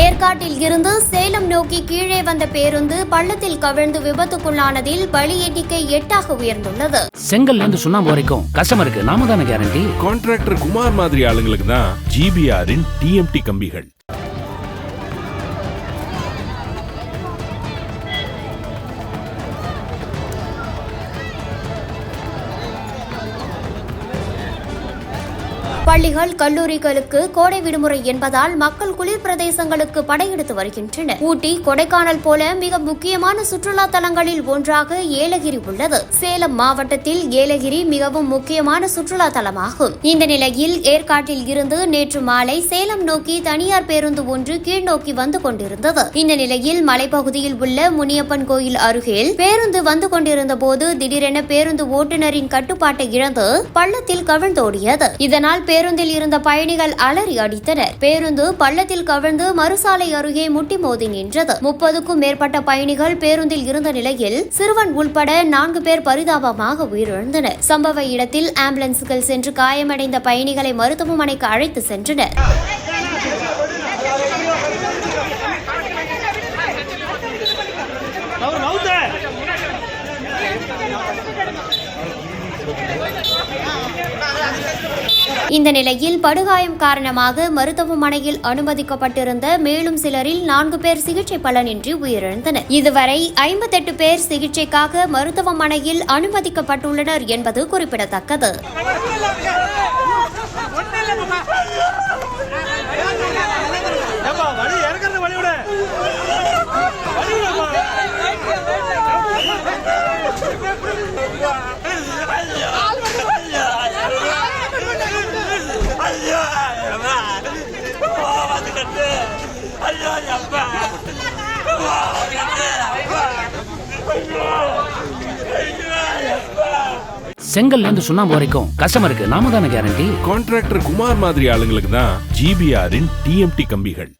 ஏற்காட்டில் இருந்து சேலம் நோக்கி கீழே வந்த பேருந்து பள்ளத்தில் கவிழ்ந்து விபத்துக்குள்ளானதில் பலி எண்ணிக்கை எட்டாக உயர்ந்துள்ளது. செங்கல்ல இருந்து சுண்ணாம்பு வரைக்கும் கஸ்டமருக்கு நாம தானே கேரண்டி கான்ட்ராக்டர் குமார் மாதிரி ஆளுங்களுக்கு தான் ஜிபிஆரின் டிஎம்டி கம்பிகள். பள்ளிகள் கல்லூரிகளுக்கு கோடை விடுமுறை என்பதால் மக்கள் குளிர் பிரதேசங்களுக்கு படையெடுத்து வருகின்றனர். ஊட்டி கொடைக்கானல் போல மிக முக்கியமான சுற்றுலா தலங்களில் ஒன்றாக ஏலகிரி உள்ளது. சேலம் மாவட்டத்தில் ஏலகிரி மிகவும் முக்கியமான சுற்றுலா தலமாகும். இந்த நிலையில் ஏற்காட்டில் இருந்து நேற்று மாலை சேலம் நோக்கி தனியார் பேருந்து ஒன்று கீழ்நோக்கி வந்து கொண்டிருந்தது. இந்த நிலையில் மலைப்பகுதியில் உள்ள முனியப்பன் கோயில் அருகில் பேருந்து வந்து கொண்டிருந்த போது திடீரென பேருந்து ஓட்டுநரின் கட்டுப்பாட்டை இழந்து பள்ளத்தில் கவிழ்ந்தோடியது. இதனால் பேருந்தில் இருந்த பயணிகள் அலறி அடித்தனர். பேருந்து பள்ளத்தில் கவிழ்ந்து மறுசாலை அருகே முட்டி மோதி நின்றது. முப்பதுக்கும் மேற்பட்ட பயணிகள் பேருந்தில் இருந்த நிலையில் சிறுவன் உள்பட நான்கு பேர் பரிதாபமாக உயிரிழந்தனர். சம்பவ இடத்தில் ஆம்புலன்ஸ்கள் சென்று காயமடைந்த பயணிகளை மருத்துவமனைக்கு அழைத்து சென்றனர். இந்த நிலையில் படுகாயம் காரணமாக மருத்துவமனையில் அனுமதிக்கப்பட்டிருந்த மேலும் சிலரில் நான்கு பேர் சிகிச்சை பலனின்றி உயிரிழந்தனர் இதுவரை ஐம்பத்தெட்டு பேர் சிகிச்சைக்காக மருத்துவமனையில் அனுமதிக்கப்பட்டுள்ளனர் என்பது குறிப்பிடத்தக்கது Yeah. செங்கல்ல இருந்து சுண்ணாம்பு வரைக்கும் கஸ்டமருக்கு நாம தானே கேரண்டி கான்ட்ராக்டர் குமார் மாதிரி ஆளுங்களுக்கு தான் ஜிபிஆரின் டிஎம்டி கம்பிகள்.